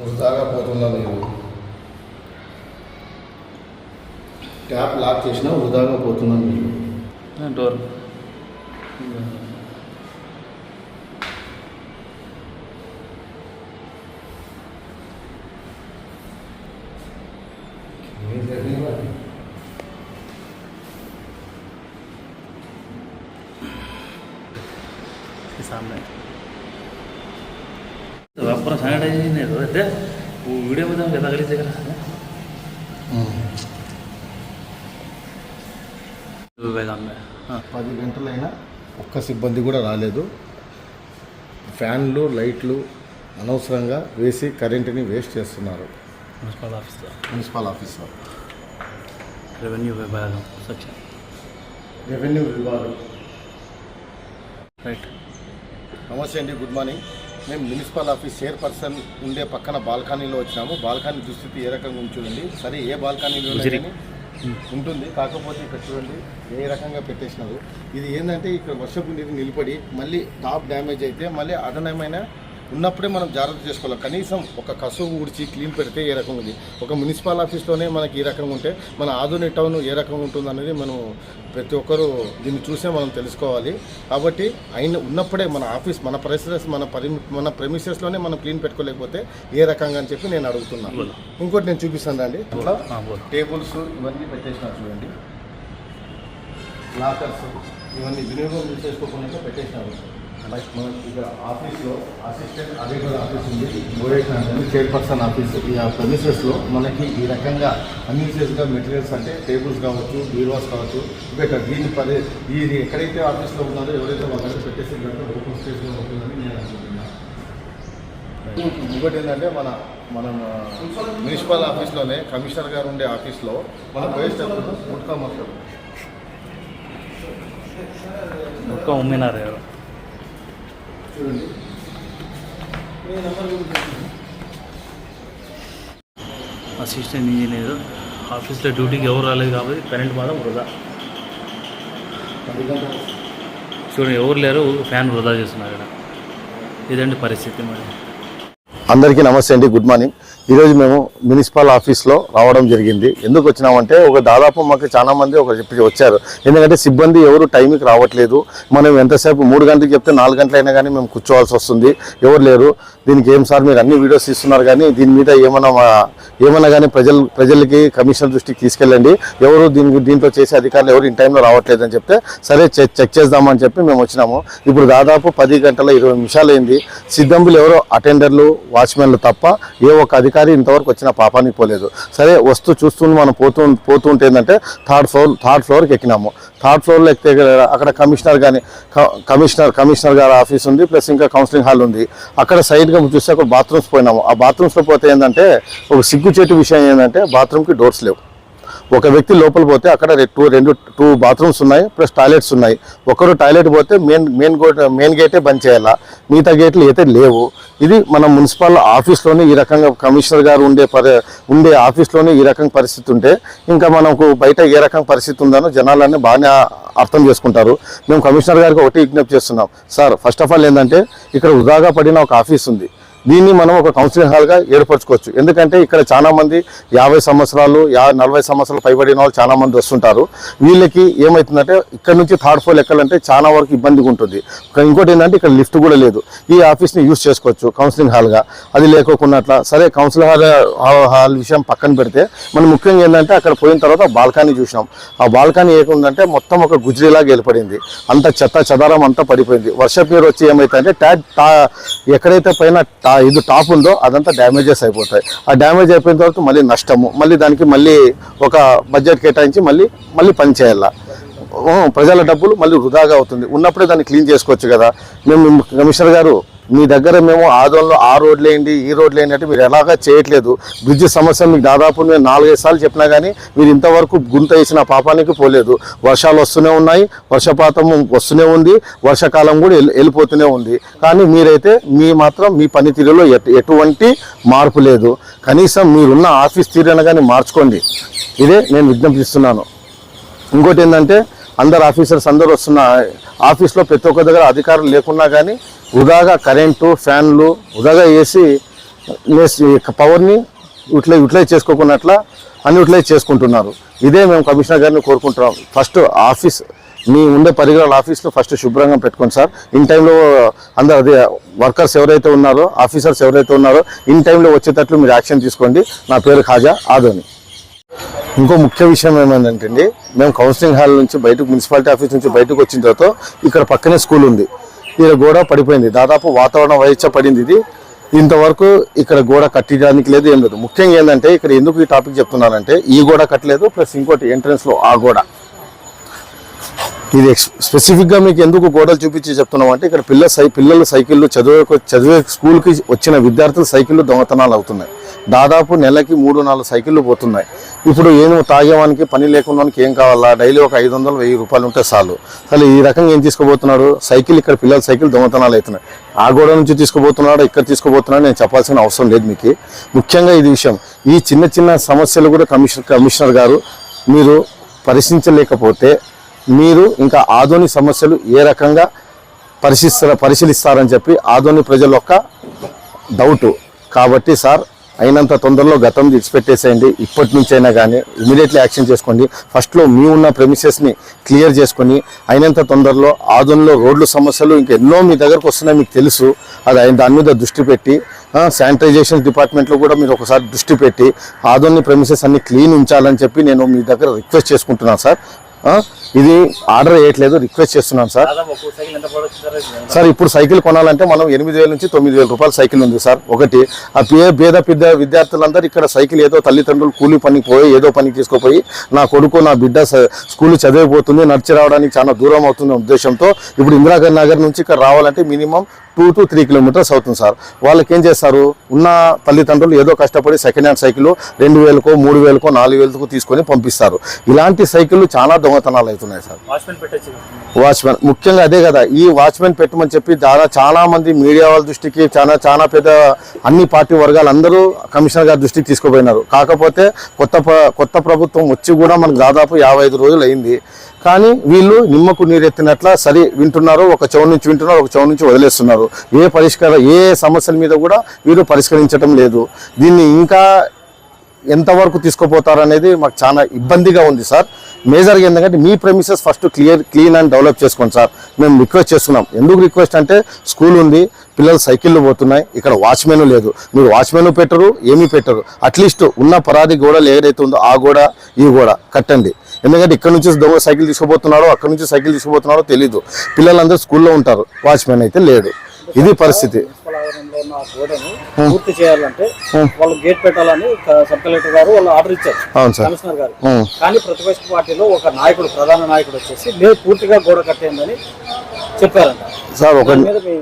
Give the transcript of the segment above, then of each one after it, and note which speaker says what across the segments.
Speaker 1: వృధాగా పోతున్నా నీరు ట్యాప్ లాక్ చేసినా వృధాగా పోతున్నా నీరు
Speaker 2: డోర్ के सामने ಸ್ಯಾನಿಟೈಸೇಷನ್ ಇರುತ್ತೆ ವಿಡಿಯೋ ಬಂದಾಗ ಎಲ್ಲ ಗಲೀಜಾಗಲ್ಲ
Speaker 1: పది గంటలైనా ఒక్క సిబ్బంది కూడా రాలేదు. ఫ్యాన్లు లైట్లు అనవసరంగా వేసి కరెంటుని వేస్ట్ చేస్తున్నారు.
Speaker 2: Municipal officer
Speaker 1: municipal officer
Speaker 2: revenue విభాగం సచిన్
Speaker 1: రెవెన్యూ విభాగం.
Speaker 2: రైట్
Speaker 1: నమస్తే అండి గుడ్ మార్నింగ్. మేము మున్సిపల్ ఆఫీస్ చైర్పర్సన్ ఉండే పక్కన బాల్కనీలో వచ్చినాము. బాల్కనీ దుస్థితి ఏ రకంగా ఉంచుంది సరే ఏ బాల్కనీలో. ఉంటుంది. కాకపోతే ఇక్కడ చూడండి ఏ రకంగా పెట్టేసినారు. ఇది ఏంటంటే ఇక్కడ వర్షపు నీరు నిలబడి మళ్ళీ టాప్ డ్యామేజ్ అయితే మళ్ళీ అదనమైన ఉన్నప్పుడే మనం జాగ్రత్త చేసుకోవాలి. కనీసం ఒక కసువు ఊడ్చి క్లీన్ పెడితే ఏ రకం ఉంది? ఒక మున్సిపల్ ఆఫీస్లోనే మనకి ఏ రకంగా ఉంటే మన ఆధునిక టౌన్ ఏ రకంగా ఉంటుంది అనేది మనం ప్రతి ఒక్కరూ దీన్ని చూసే మనం తెలుసుకోవాలి. కాబట్టి అయిన ఉన్నప్పుడే మన ఆఫీస్ మన ప్రెసెస్ మన పరి మన ప్రెమిసెస్లోనే మనం క్లీన్ పెట్టుకోలేకపోతే ఏ రకంగా అని చెప్పి నేను అడుగుతున్నాను ఇంకోటి నేను చూపిస్తాను అండి టేబుల్స్ ఇవన్నీ పెట్టేసినా చూడండి. లాకర్స్ ఇవన్నీ వినియోగం చేసుకోకుండా పెట్టేసినారు. మనకి ఆఫీస్లో అసిస్టెంట్ ఆఫీస్ ఉంది. మోడేషన్ చైర్పర్సన్ ఆఫీస్ ఈ ప్రొమిసెస్లో మనకి ఈ రకంగా అన్యూసెస్గా మెటీరియల్స్ అంటే టేబుల్స్ కావచ్చు బీరోస్ కావచ్చు ఇంకా దీని పదే ఇది ఎక్కడైతే ఆఫీస్లో ఉన్నారో ఎవరైతే వాళ్ళు పెట్టేసి ఓపెన్ స్పేస్లో ఉంటుందని నేను అనుకుంటున్నాను ఇంకోటి ఏంటంటే మన మనం మున్సిపల్ ఆఫీస్లోనే కమిషనర్ గారు ఉండే ఆఫీస్లో మన వేస్ట్ ముట్కా మాట్లాడు
Speaker 2: ముట్కా ఉమ్మినారు
Speaker 1: చూడండి.
Speaker 2: అసిస్టెంట్ ఇంజనీర్ ఆఫీస్లో డ్యూటీకి ఎవరు రాలేదు కాబట్టి కరెంట్ మాత్రం వృధా. చూడండి ఎవరు లేరు ఫ్యాన్ వృధా చేస్తున్నారు ఇక్కడ. ఇదండి పరిస్థితి మరి.
Speaker 1: అందరికీ నమస్తే అండి గుడ్ మార్నింగ్. ఈరోజు మేము మున్సిపల్ ఆఫీస్లో రావడం జరిగింది. ఎందుకు వచ్చినామంటే ఒక దాదాపు మాకు చాలా మంది ఒక చెప్పి వచ్చారు. ఎందుకంటే సిబ్బంది ఎవరు టైంకి రావట్లేదు. మనం ఎంతసేపు మూడు గంటలకు చెప్తే నాలుగు గంటలైనా కానీ మేము కూర్చోవాల్సి వస్తుంది. ఎవరు లేరు. దీనికి ఏం సార్ మీరు అన్ని వీడియోస్ ఇస్తున్నారు కానీ దీని మీద ఏమైనా ఏమైనా కానీ ప్రజలు ప్రజలకి కమిషనర్ దృష్టికి తీసుకెళ్ళండి. ఎవరు దీనికి దీంట్లో చేసే అధికారులు ఎవరు ఇన్ టైంలో రావట్లేదు అని చెప్తే సరే చెక్ చెక్ చేద్దామని చెప్పి మేము వచ్చినాము. ఇప్పుడు దాదాపు పది గంటల ఇరవై నిమిషాలు అయింది సిద్ధంబులు ఎవరో అటెండర్లు వాచ్మెన్లు తప్ప ఏ ఒక్క అధికారి ఇంతవరకు వచ్చిన పాపానికి పోలేదు. సరే వస్తూ చూస్తూ మనం పోతూ పోతూ ఉంటే ఏంటంటే థర్డ్ ఫ్లోర్ థర్డ్ ఫ్లోర్కి ఎక్కినాము. థర్డ్ ఫ్లోర్లో ఎక్కితే అక్కడ కమిషనర్ కానీ కమిషనర్ కమిషనర్ గారి ఆఫీస్ ఉంది ప్లస్ ఇంకా కౌన్సిలింగ్ హాల్ ఉంది. అక్కడ సైడ్గా చూస్తే అక్కడ బాత్రూమ్స్ పోయినాము. ఆ బాత్రూమ్స్లో పోతే ఏంటంటే ఒక సిగ్గుచేటు విషయం ఏంటంటే బాత్రూమ్కి డోర్స్ లేవు. ఒక వ్యక్తి లోపల పోతే అక్కడ టూ రెండు టూ బాత్రూమ్స్ ఉన్నాయి ప్లస్ టాయిలెట్స్ ఉన్నాయి. ఒకరు టాయిలెట్ పోతే మెయిన్ మెయిన్ మెయిన్ గేటే బంద్ చేయాలా? మిగతా గేట్లు అయితే లేవు. ఇది మన మున్సిపల్ ఆఫీస్లోనే ఈ రకంగా కమిషనర్ గారు ఉండే పరి ఉండే ఆఫీస్లోనే ఈ రకంగా పరిస్థితి ఉంటే ఇంకా మనకు బయట ఏ రకం పరిస్థితి ఉందనో జనాలన్నీ బాగానే అర్థం చేసుకుంటారు. మేము కమిషనర్ గారికి ఒకటి విజ్ఞప్తి చేస్తున్నాం. సార్ ఫస్ట్ ఆఫ్ ఆల్ ఏంటంటే ఇక్కడ వృధాగా పడిన ఒక ఆఫీస్ ఉంది. దీన్ని మనం ఒక కౌన్సిలింగ్ హాల్గా ఏర్పరచుకోవచ్చు. ఎందుకంటే ఇక్కడ చాలామంది యాభై సంవత్సరాలు యా నలభై సంవత్సరాలు పైబడిన వాళ్ళు చాలా మంది వస్తుంటారు. వీళ్ళకి ఏమవుతుందంటే ఇక్కడ నుంచి థర్డ్ ఫ్లోర్ ఎక్కాలంటే చాలా వరకు ఇబ్బందిగా ఉంటుంది. ఇంకోటి ఏంటంటే ఇక్కడ లిఫ్ట్ కూడా లేదు. ఈ ఆఫీస్ని యూజ్ చేసుకోవచ్చు కౌన్సిలింగ్ హాల్గా అది లేకోకుండా అట్లా. సరే కౌన్సిలింగ్ హాల్ హాల్- విషయం పక్కన పెడితే మనం ముఖ్యంగా ఏంటంటే అక్కడ పోయిన తర్వాత బాల్కనీ చూసినాం. ఆ బాల్కనీ ఏకుందంటే మొత్తం ఒక గుజ్రీలాగా ఏర్పడింది. అంత చెత్త చెదారం అంతా పడిపోయింది. వర్షపు నీరు వచ్చి ఏమైతే అంటే టా ఎక్కడైతే పైన ఆ ఇది టాప్ ఉందో అదంతా డ్యామేజెస్ అయిపోతాయి. ఆ డ్యామేజ్ అయిపోయిన తర్వాత మళ్ళీ నష్టము మళ్ళీ దానికి మళ్ళీ ఒక బడ్జెట్ కేటాయించి మళ్ళీ మళ్ళీ పనిచేయాల ప్రజల డబ్బులు మళ్ళీ వృధాగా అవుతుంది. ఉన్నప్పుడే దాన్ని క్లీన్ చేసుకోవచ్చు కదా. మేము కమిషనర్ గారు మీ దగ్గర మేము ఆదోళనలో ఆ రోడ్లు వేయండి ఈ రోడ్లు వేయండి అంటే మీరు ఎలాగా చేయట్లేదు. బ్రిడ్జ్ సమస్య మీకు దాదాపు నేను నాలుగైదు సార్లు చెప్పినా కానీ మీరు ఇంతవరకు గుంత వేసిన పాపానికి పోలేదు. వర్షాలు వస్తూనే ఉన్నాయి వర్షపాతం వస్తూనే ఉంది వర్షాకాలం కూడా వెళ్ళిపోతూనే ఉంది. కానీ మీరైతే మీ మాత్రం మీ పనితీరులో ఎటువంటి మార్పు లేదు. కనీసం మీరున్న ఆఫీస్ తీరును కానీ మార్చుకోండి. ఇదే నేను విజ్ఞప్తిస్తున్నాను ఇంకోటి ఏంటంటే అందరు ఆఫీసర్స్ అందరూ వస్తున్న ఆఫీస్లో ప్రతి ఒక్క దగ్గర అధికారులు లేకున్నా కానీ వృధాగా కరెంటు ఫ్యాన్లు వృధాగా వేసి పవర్ని యూటిలైజ్ యూటిలైజ్ చేసుకోకున్నట్ల అన్ని యూటిలైజ్ చేసుకుంటున్నారు. ఇదే మేము కమిషనర్ గారిని కోరుకుంటున్నాం. ఫస్ట్ ఆఫీస్ మీ ఉండే పరిగణాల ఆఫీస్లో ఫస్ట్ శుభ్రంగా పెట్టుకోండి సార్. ఇన్ టైంలో అందరు అదే వర్కర్స్ ఎవరైతే ఉన్నారో ఆఫీసర్స్ ఎవరైతే ఉన్నారో ఇన్ టైంలో వచ్చేటట్లు మీరు యాక్షన్ తీసుకోండి. నా పేరు ఖాజా ఆదోని. ఇంకో ముఖ్య విషయం ఏమైందంటే అండి, మేము కౌన్సిలింగ్ హాల్ నుంచి బయటకు మున్సిపాలిటీ ఆఫీస్ నుంచి బయటకు వచ్చిన తర్వాత ఇక్కడ పక్కనే స్కూల్ ఉంది. ఇక్కడ గోడ పడిపోయింది. దాదాపు వాతావరణం వైచ్చ పడింది ఇది. ఇంతవరకు ఇక్కడ గోడ కట్టడానికి లేదు ఏం లేదు. ముఖ్యంగా ఏంటంటే ఇక్కడ ఎందుకు ఈ టాపిక్ చెప్తున్నానంటే ఈ గోడ కట్టలేదు ప్లస్ ఇంకోటి ఎంట్రన్స్లో ఆ గోడ. ఇది స్పెసిఫిక్గా మీకు ఎందుకు గోడలు చూపించి చెప్తున్నాం అంటే ఇక్కడ పిల్లల సై పిల్లలు సైకిళ్ళు చదివే చదివే స్కూల్కి వచ్చిన విద్యార్థులు సైకిళ్ళు దొంగతనాలు అవుతున్నాయి. దాదాపు నెలకి మూడు నాలుగు సైకిళ్ళు పోతున్నాయి. ఇప్పుడు ఏం తాగేవానికి పని లేకుండా ఏం కావాలా? డైలీ ఒక ఐదు వందలు వెయ్యి రూపాయలు ఉంటే చాలు. అసలు ఈ రకంగా ఏం తీసుకోబోతున్నాడు సైకిల్ ఇక్కడ పిల్లల సైకిల్ దొంగతనాలు అవుతున్నాయి. ఆ గోడ నుంచి తీసుకోబోతున్నాడు ఇక్కడ తీసుకోబోతున్నాడు నేను చెప్పాల్సిన అవసరం లేదు మీకు. ముఖ్యంగా ఇది విషయం. ఈ చిన్న చిన్న సమస్యలు కూడా కమిషనర్ కమిషనర్ గారు మీరు పరిశీలించలేకపోతే మీరు ఇంకా ఆధునిక సమస్యలు ఏ రకంగా పరిశీలిస్తారా పరిశీలిస్తారని చెప్పి ఆధునిక ప్రజల యొక్క డౌటు. కాబట్టి సార్ అయినంత తొందరలో గతం విడిచిపెట్టేసేయండి. ఇప్పటి నుంచైనా అయినా కానీ ఇమీడియట్లీ యాక్షన్ చేసుకోండి. ఫస్ట్లో మీ ఉన్న ప్రెమిసెస్ని క్లియర్ చేసుకొని అయినంత తొందరలో ఆధునలో రోడ్లు సమస్యలు ఇంకా ఎన్నో మీ దగ్గరకు వస్తున్నాయి మీకు తెలుసు. అది అయిన దాని మీద దృష్టి పెట్టి శానిటైజేషన్ డిపార్ట్మెంట్లో కూడా మీరు ఒకసారి దృష్టి పెట్టి ఆధునిక ప్రెమిసెస్ అన్ని క్లీన్ ఉంచాలని చెప్పి నేను మీ దగ్గర రిక్వెస్ట్ చేసుకుంటున్నాను సార్. ఇది ఆర్డర్ వేయట్లేదు రిక్వెస్ట్ చేస్తున్నాను సార్.
Speaker 2: సార్
Speaker 1: ఇప్పుడు సైకిల్ కొనాలంటే మనం ఎనిమిది వేల నుంచి తొమ్మిది వేల రూపాయల సైకిల్ ఉంది సార్ ఒకటి. ఆ పే పేద పెద్ద విద్యార్థులందరూ ఇక్కడ సైకిల్ ఏదో తల్లిదండ్రులు కూలి పనికి పోయి ఏదో పనికి తీసుకుపోయి నా కొడుకు నా బిడ్డ స్కూల్ చదివిపోతుంది నడిచి రావడానికి చాలా దూరం అవుతుంది ఉద్దేశంతో ఇప్పుడు ఇందిరాగాంధీ నగర్ నుంచి ఇక్కడ రావాలంటే minimum two to three kilometres అవుతుంది సార్. వాళ్ళకి ఏం చేస్తారు? ఉన్న తల్లిదండ్రులు ఏదో కష్టపడి సెకండ్ హ్యాండ్ సైకిల్ రెండు వేలకో మూడు వేలకో నాలుగు వేలకో తీసుకొని పంపిస్తారు. ఇలాంటి సైకిళ్ళు చాలా దొంగతనాలు అవుతున్నాయి సార్.
Speaker 2: వాచ్మెన్
Speaker 1: ముఖ్యంగా అదే కదా ఈ వాచ్మెన్ పెట్టమని చెప్పి చాలా చాలా మంది మీడియా వాళ్ళ దృష్టికి చాలా చాలా పెద్ద అన్ని పార్టీ వర్గాలు అందరూ కమిషనర్ గారి దృష్టికి తీసుకుపోయినారు. కాకపోతే కొత్త కొత్త ప్రభుత్వం వచ్చి కూడా మనకు దాదాపు యాభై ఐదు రోజులు అయింది. కానీ వీళ్ళు నిమ్మకు నీరెత్తినట్ల సరే వింటున్నారు ఒక చెవు నుంచి వింటున్నారు ఒక చెవు నుంచి వదిలేస్తున్నారు. ఏ పరిష్కారం ఏ సమస్యల మీద కూడా వీరు పరిష్కరించడం లేదు. దీన్ని ఇంకా ఎంతవరకు తీసుకుపోతారనేది మాకు చాలా ఇబ్బందిగా ఉంది సార్. మేజర్గా ఎందుకంటే మీ premises first clear clean and develop చేసుకోండి సార్. మేము రిక్వెస్ట్ చేస్తున్నాం. ఎందుకు రిక్వెస్ట్ అంటే స్కూల్ ఉంది పిల్లలు సైకిళ్ళు పోతున్నాయి ఇక్కడ వాచ్మెన్ లేదు. మీరు వాచ్మెన్ పెట్టరు ఏమీ పెట్టరు. అట్లీస్ట్ ఉన్న పరాది గోడలు ఏదైతే ఉందో ఆ గోడ ఈ గోడ కట్టండి. ఎందుకంటే ఇక్కడ నుంచి దొంగ సైకిల్ తీసుకోబోతున్నాడో అక్కడ నుంచి సైకిల్ తీసుకుపోతున్నాడో తెలీదు. పిల్లలందరూ స్కూల్లో ఉంటారు. వాచ్మెన్ అయితే లేడు. ఇది పరిస్థితి.
Speaker 3: ఉన్న గోడను పూర్తి చేయాలంటే వాళ్ళు గేట్ పెట్టాలని సబ్ కలెక్టర్ గారు వాళ్ళు ఆర్డర్ ఇచ్చారు. కమిషనర్ గారు. కానీ ప్రతిపక్ష పార్టీలో ఒక నాయకుడు ప్రధాన నాయకుడు వచ్చేసి లేదు పూర్తిగా గోడ కట్టేయండి చెప్పారంట.
Speaker 1: సార్ ఒక
Speaker 3: దాని మీద మీ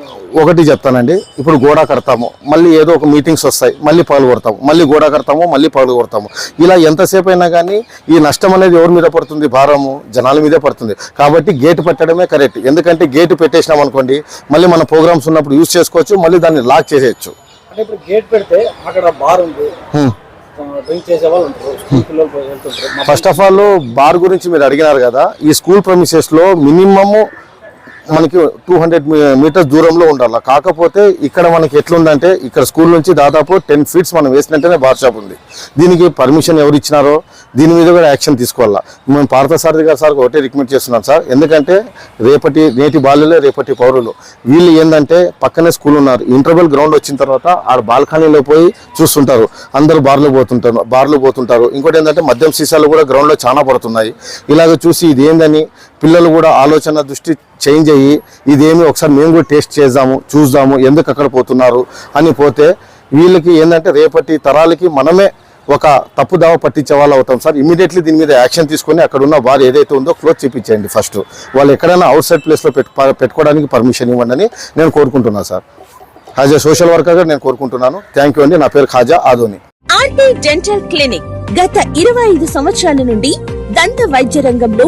Speaker 1: ఒకటి చెప్తానండి. ఇప్పుడు గోడ కడతాము మళ్ళీ ఏదో ఒక మీటింగ్స్ వస్తాయి మళ్ళీ పగలు కొడతాము మళ్ళీ గోడ కడతాము మళ్ళీ పగలు కొడతాము. ఇలా ఎంతసేపు అయినా కానీ ఈ నష్టం అనేది ఎవరి మీద పడుతుంది? భారము జనాల మీదే పడుతుంది. కాబట్టి గేట్ పెట్టడమే కరెక్ట్. ఎందుకంటే గేట్ పెట్టేసినాం అనుకోండి మళ్ళీ మన ప్రోగ్రామ్స్ ఉన్నప్పుడు యూజ్ చేసుకోవచ్చు మళ్ళీ దాన్ని లాక్ చేసేయచ్చు.
Speaker 3: అంటే ఇప్పుడు గేట్ పెడితే అక్కడ బార్ ఉంది.
Speaker 1: ఫస్ట్ ఆఫ్ ఆల్ బార్ గురించి మీరు అడిగినారు కదా ఈ స్కూల్ ప్రమిసెస్లో మినిమము మనకి టూ హండ్రెడ్ మీటర్స్ దూరంలో ఉండాలి. కాకపోతే ఇక్కడ మనకి ఎట్లుందంటే ఇక్కడ స్కూల్ నుంచి దాదాపు టెన్ ఫీట్స్ మనం వేసినట్టేనే బార్ షాప్ ఉంది. దీనికి పర్మిషన్ ఎవరు ఇచ్చినారో దీని మీద కూడా యాక్షన్ తీసుకోవాలా. మేము పార్థసారథి గారు సార్ ఒకటే రికమెండ్ చేస్తున్నాం సార్. ఎందుకంటే రేపటి నేటి బాలులే రేపటి పౌరులు. వీళ్ళు ఏంటంటే పక్కనే స్కూల్ ఉన్నారు. ఇంటర్వెల్ గ్రౌండ్ వచ్చిన తర్వాత ఆడ బాల్కనీలో పోయి చూస్తుంటారు. అందరూ బార్లు పోతుంటారు బార్లు పోతుంటారు. ఇంకోటి ఏంటంటే మద్యం సీసాలు కూడా గ్రౌండ్లో చాలా పడుతున్నాయి. ఇలాగ చూసి ఇది ఏందని పిల్లలు కూడా ఆలోచన దృష్టి చేంజ్ అయ్యి ఇదేమి ఒకసారి మేము కూడా టేస్ట్ చేద్దాము చూద్దాము ఎందుకు అక్కడ పోతున్నారు అని పోతే వీళ్ళకి ఏంటంటే రేపటి తరాలకి మనమే ఒక తప్పుదావ పట్టించే వాళ్ళు అవుతాం. సార్ ఇమీడియట్లీ దీని మీద యాక్షన్ తీసుకొని అక్కడ ఉన్న వారు ఏదైతే ఉందో క్లోజ్ చేపించేయండి ఫస్ట్ వాళ్ళు ఎక్కడైనా అవుట్ సైడ్ ప్లేస్లో పెట్టు పెట్టుకోవడానికి పర్మిషన్ ఇవ్వండి నేను కోరుకుంటున్నాను సార్. యాజ్ ఏ సోషల్ వర్కర్గా నేను కోరుకుంటున్నాను. థ్యాంక్ యూ అండి. నా పేరు Khaja Adoni.
Speaker 4: RT dental clinic గత ఇరవై ఐదు సంవత్సరాల నుండి దంత వైద్య రంగంలో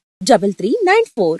Speaker 4: double three nine four